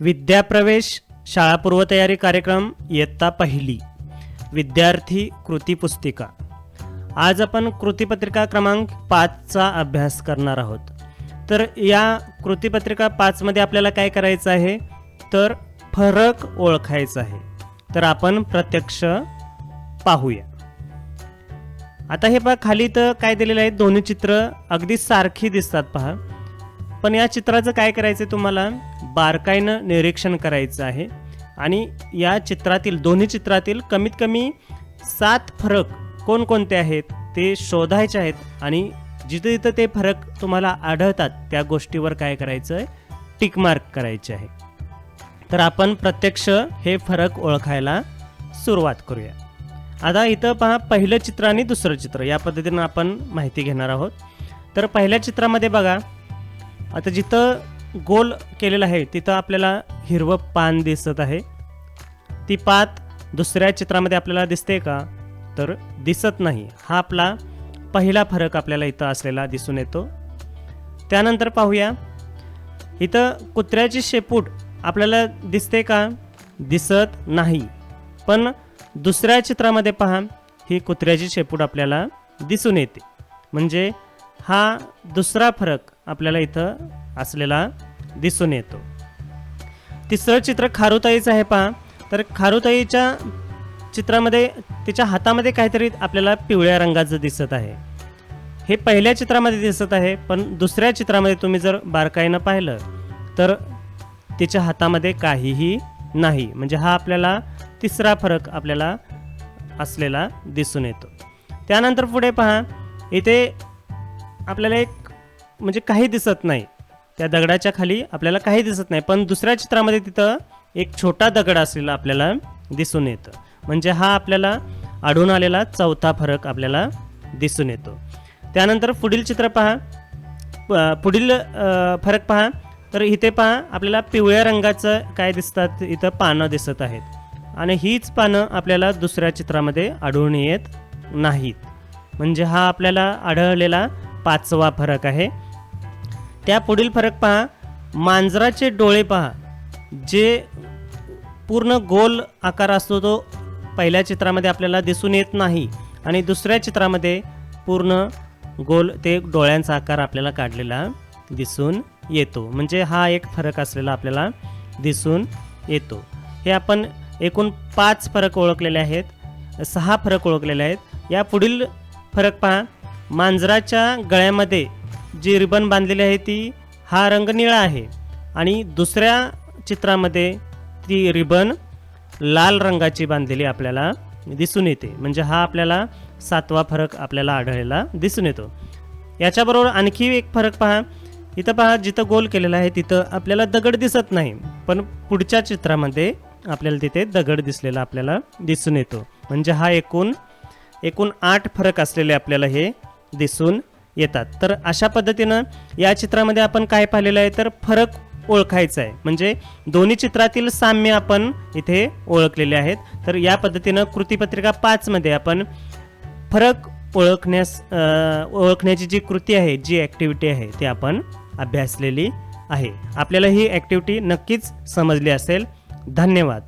विद्याप्रवेश शाळा पूर्वतयारी कार्यक्रम इयत्ता पहिली. विद्यार्थी कृती पुस्तिका. आज आपण कृतीपत्रिका क्रमांक पाचचा अभ्यास करणार आहोत. तर या कृतीपत्रिका पाचमध्ये आपल्याला काय करायचं आहे? तर फरक ओळखायचा आहे. तर आपण प्रत्यक्ष पाहूया. आता हे पहा खाली तर काय दिलेलं आहे? दोन्ही चित्र अगदी सारखी दिसतात पहा. पण या चित्राचं काय करायचं आहे तुम्हाला? बारकाईनं निरीक्षण करायचं आहे. आणि या चित्रातील दोन्ही चित्रातील कमीत कमी सात फरक कोणकोणते आहेत ते शोधायचे आहेत. आणि जिथं जिथं ते फरक तुम्हाला आढळतात त्या गोष्टीवर काय करायचं आहे टिकमार्क करायचे आहे. तर आपण प्रत्यक्ष हे फरक ओळखायला सुरुवात करूया. आता इथं पहा पहिलं चित्र आणि दुसरं चित्र. या पद्धतीनं आपण माहिती घेणार आहोत. तर पहिल्या चित्रामध्ये बघा आता जिथं गोल केलेलं आहे तिथं आपल्याला हिरवं पान दिसत आहे. ती पात दुसऱ्या चित्रामध्ये आपल्याला दिसते का? तर दिसत नाही. हा आपला पहिला फरक आपल्याला इथं असलेला दिसून येतो. त्यानंतर पाहूया. इथं कुत्र्याची शेपूट आपल्याला दिसते का? दिसत नाही. पण दुसऱ्या चित्रामध्ये पहा ही कुत्र्याची शेपूट आपल्याला दिसून येते. म्हणजे हा दुसरा फरक आपल्याला इथं असलेला दिसून येतो. तिसरं चित्र खारुताईचं आहे पहा. तर खारुताईच्या चित्रामध्ये तिच्या हातामध्ये काहीतरी आपल्याला पिवळ्या रंगाचं दिसत आहे. हे पहिल्या चित्रामध्ये दिसत आहे पण दुसऱ्या चित्रामध्ये तुम्ही जर बारकाईनं पाहिलं तर तिच्या हातामध्ये काहीही नाही. म्हणजे हा आपल्याला तिसरा फरक आपल्याला असलेला दिसून येतो. त्यानंतर पुढे पहा. इथे आपल्याला एक म्हणजे काही दिसत नाही. त्या दगडाच्या खाली आपल्याला काही दिसत नाही. पण दुसऱ्या चित्रामध्ये तिथं एक छोटा दगड असलेला आपल्याला दिसून येतं. म्हणजे हा आपल्याला आढळून आलेला चौथा फरक आपल्याला दिसून येतो. त्यानंतर पुढील चित्र पहा. प- पुढील फरक पहा. तर इथे पहा आपल्याला पिवळ्या रंगाचं काय दिसतात? इथं पानं दिसत आहेत. आणि हीच पानं आपल्याला दुसऱ्या चित्रामध्ये आढळून येत नाहीत. म्हणजे हा आपल्याला आढळलेला पाचवा फरक आहे. त्या पुढील फरक पहा. मांजराचे डोळे पहा. जे पूर्ण गोल आकार असतो तो पहिल्या चित्रामध्ये आपल्याला दिसून येत नाही आणि दुसऱ्या चित्रामध्ये पूर्ण गोल ते डोळ्यांचा आकार आपल्याला काढलेला दिसून येतो. म्हणजे हा एक फरक असलेला आपल्याला दिसून येतो. हे आपण एकूण पाच फरक ओळखलेले आहेत. सहा फरक ओळखलेले आहेत. या पुढील फरक पहा. मांजराच्या गळ्यामध्ये जी रिबन बांधलेली आहे ती हा रंग निळा आहे. आणि दुसऱ्या चित्रामध्ये ती रिबन लाल रंगाची बांधलेली आपल्याला दिसून येते. म्हणजे हा आपल्याला सातवा फरक आपल्याला आढळलेला दिसून येतो. याच्याबरोबर आणखी एक फरक पहा. इथं पहा जिथं गोल केलेला आहे तिथं आपल्याला दगड दिसत नाही. पण पुढच्या चित्रामध्ये आपल्याला तिथे दगड दिसलेला आपल्याला दिसून येतो. म्हणजे हा एकूण एकूण आठ फरक असलेले आपल्याला हे दिसून येतात. तर अशा पद्धतीनं या चित्रामध्ये आपण काय पाहिलेलं आहे? तर फरक ओळखायचा आहे. म्हणजे दोन्ही चित्रातील साम्य आपण इथे ओळखलेले आहेत. तर या पद्धतीनं कृतीपत्रिका पाचमध्ये आपण फरक ओळखण्यास ओळखण्याची जी कृती आहे जी ॲक्टिव्हिटी आहे ती आपण अभ्यासलेली आहे. आपल्याला ही ॲक्टिव्हिटी नक्कीच समजली असेल. धन्यवाद.